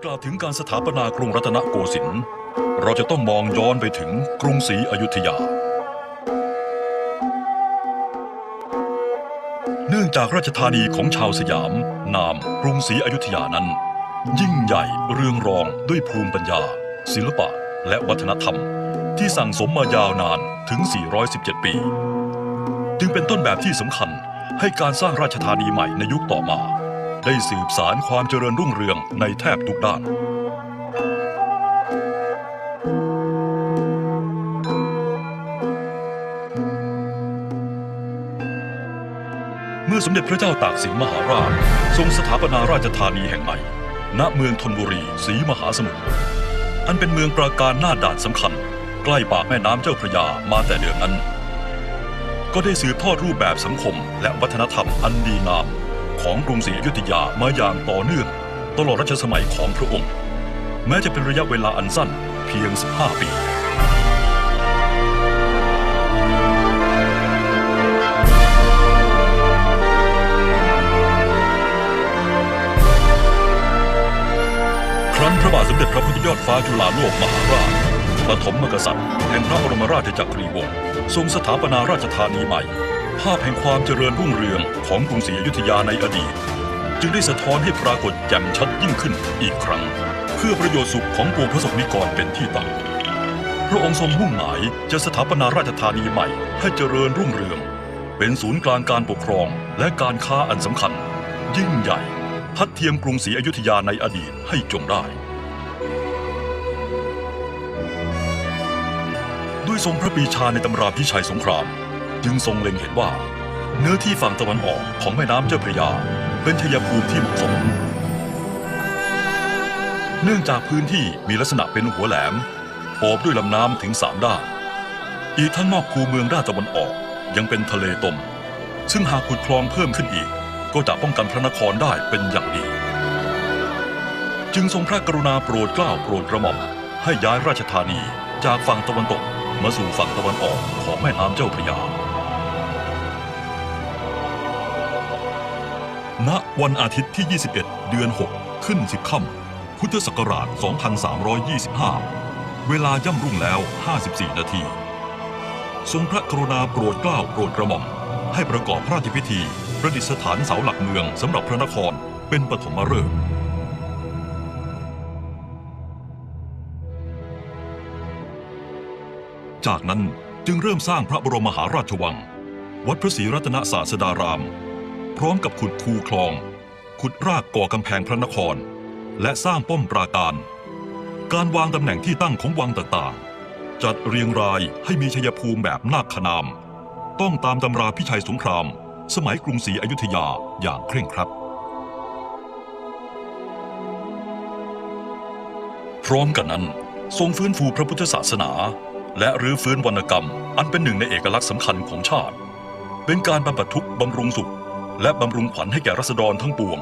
อกล่าวถึงการสถาปนากรุงรัตนโกสินทร์เราจะต้องมองย้อนไปถึงกรุงศรีอยุธยา เนื่องจากราชธานีของชาวสยาม นามกรุงศรีอยุธยานั้น ยิ่งใหญ่เรืองรองด้วยภูมิปัญญา ศิลปะและวัฒนธรรม ที่สั่งสมมายาวนานถึง 417 ปี จึงเป็นต้นแบบที่สำคัญให้การสร้างราชธานีใหม่ในยุคต่อมา ได้สืบสารความเจริญรุ่งเรืองในแทบทุกด้าน เมื่อสมเด็จพระเจ้าตากสินมหาราช ทรงสถาปนาราชธานีแห่งใหม่ ณ เมืองธนบุรีศรีมหาสมุทร อันเป็นเมืองปราการหน้าด่านสำคัญ ใกล้ปากแม่น้ำเจ้าพระยามาแต่เดิมนั้น ก็ได้สืบทอดรูปแบบสังคมและวัฒนธรรมอันดีงาม ของกรุงศรีอยุธยามาอย่างต่อเนื่องตลอดรัชสมัยของพระองค์ แม้จะเป็นระยะเวลาอันสั้นเพียง 15 ปีครั้นพระบาทสมเด็จพระพุทธยอดฟ้าจุฬาโลกมหาราชปฐมมกษัตริย์แห่งพระบรมราชจักรีวงศ์ทรงสถาปนาราชธานีใหม่ ภาพแห่งความเจริญรุ่งเรืองของกรุงศรีอยุธยาในอดีต จึงได้สะท้อนให้ปรากฏแจ่มชัดยิ่งขึ้นอีกครั้ง เพื่อประโยชน์สุขของปวงพระสงฆ์นิกรเป็นที่ตั้งพระองค์ทรงมุ่งหมายจะสถาปนาราชธานีใหม่ ให้เจริญรุ่งเรือง เป็นศูนย์กลางการปกครองและการค้าอันสำคัญ ยิ่งใหญ่ ทัดเทียมกรุงศรีอยุธยาในอดีตให้จงได้ ด้วยทรงพระปีชาในตำราพิชัยสงคราม จึงทรงเล็งเห็นว่า เนื้อที่ฝั่งตะวันออกของแม่น้ำเจ้าพระยา เป็นชัยภูมิที่เหมาะสม เนื่องจากพื้นที่มีลักษณะเป็นหัวแหลมโอบด้วยลำน้ำถึงสามด้าน อีกทั้งนอกคูเมืองด้านตะวันออกยังเป็นทะเลตม ซึ่งหากขุดคลองเพิ่มขึ้นอีก ก็จะป้องกันพระนครได้เป็นอย่างดี จึงทรงพระกรุณาโปรดเกล้าโปรดกระหม่อมให้ย้ายราชธานีจากฝั่งตะวันตกมาสู่ฝั่งตะวันออกของแม่น้ำเจ้าพระยา ณวันอาทิตย์ที่ 21 เดือน 6 ขึ้น 10 ค่ำพุทธศักราช 2325 เวลาย่ำรุ่งแล้ว 54 นาที ทรงพระกรุณาโปรดเกล้าโปรดกระหม่อม ให้ประกอบพระราชพิธี ประดิษฐานเสาหลักเมืองสำหรับพระนครเป็นปฐมฤกษ์จากนั้นจึงเริ่มสร้างพระบรมมหาราชวัง วัดพระศรีรัตนศาสดาราม พร้อมกับขุดคูคลอง ขุดรากก่อกำแพงพระนคร และสร้างป้อมปราการ การวางตำแหน่งที่ตั้งของวังต่างๆ จัดเรียงรายให้มีชัยภูมิแบบนาคขนาม ต้องตามตำราพิชัยสงคราม สมัยกรุงศรีอยุธยาอย่างเคร่งครัดพร้อมกันนั้น ทรงฟื้นฟูพระพุทธศาสนา และรื้อฟื้นวรรณกรรม อันเป็นหนึ่งในเอกลักษณ์สำคัญของชาติ เป็นการบำบัดทุกข์บำรุงสุข และบำรุงขวัญให้แก่รัษฎรทั้งปวง